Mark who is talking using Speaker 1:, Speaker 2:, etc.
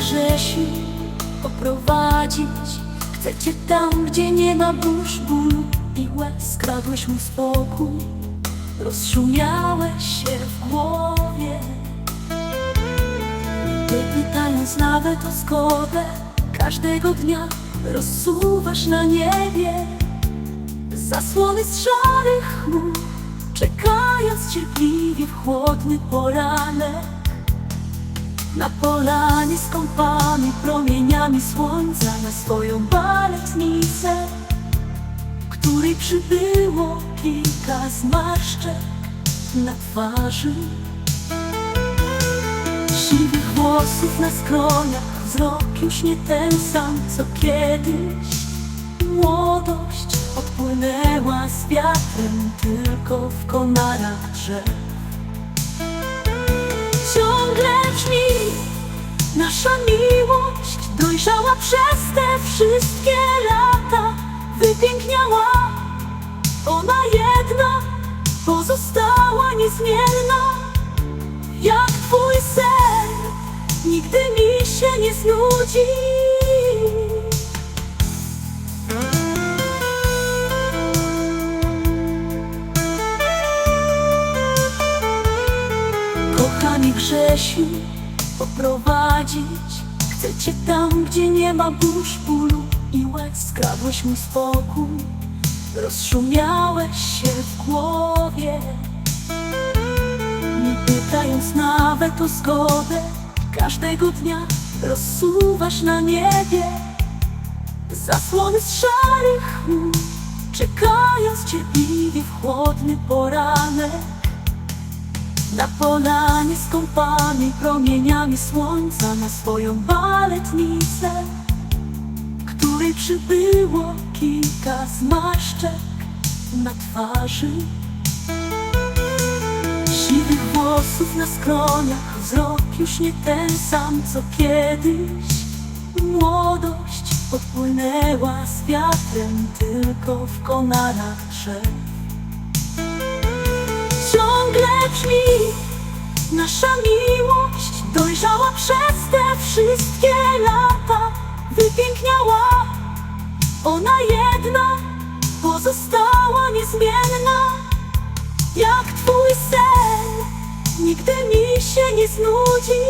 Speaker 1: Grzesiu oprowadzić Chcę cię tam, gdzie nie ma burz, bólu i łez. Kradłeś mu spokój, rozszumiałeś się w głowie. Nie pytając nawet o zgodę Każdego dnia rozsuwasz na niebie. Zasłony z szarych chmur Czekając cierpliwie w chłodny poranek Na polanie skąpany promieniami słońca Na swoją baletnicę Której przybyło kilka zmarszczek na twarzy. Siwych włosów na skroniach Wzrok już nie ten sam co kiedyś. Młodość Nasza miłość dojrzała przez te wszystkie lata Wypiękniała. Ona jedna pozostała niezmienna. Jak twój sen Nigdy mi się nie znudzi. Kochany Grzesiu, poprowadzić. Chcę cię tam, gdzie nie ma burz, bólu i łez Skradłeś mu spokój, rozszumiałeś się w głowie. Nie pytając nawet o zgodę Każdego dnia rozsuwasz na niebie. Zasłony z szarych chmur Czekając cierpliwie w chłodny poranek na polanie skąpanej promieniami słońca Na swoją baletnicę Której przybyło kilka zmarszczek na twarzy. Siwych włosów na skroniach Wzrok już nie ten sam co kiedyś. Młodość odpłynęła z wiatrem Tylko w konarach drzew. Ciągle brzmi Nasza miłość dojrzała przez te wszystkie lata Wypiękniała. Ona jedna pozostała niezmienna. Jak twój sen Nigdy mi się nie znudzi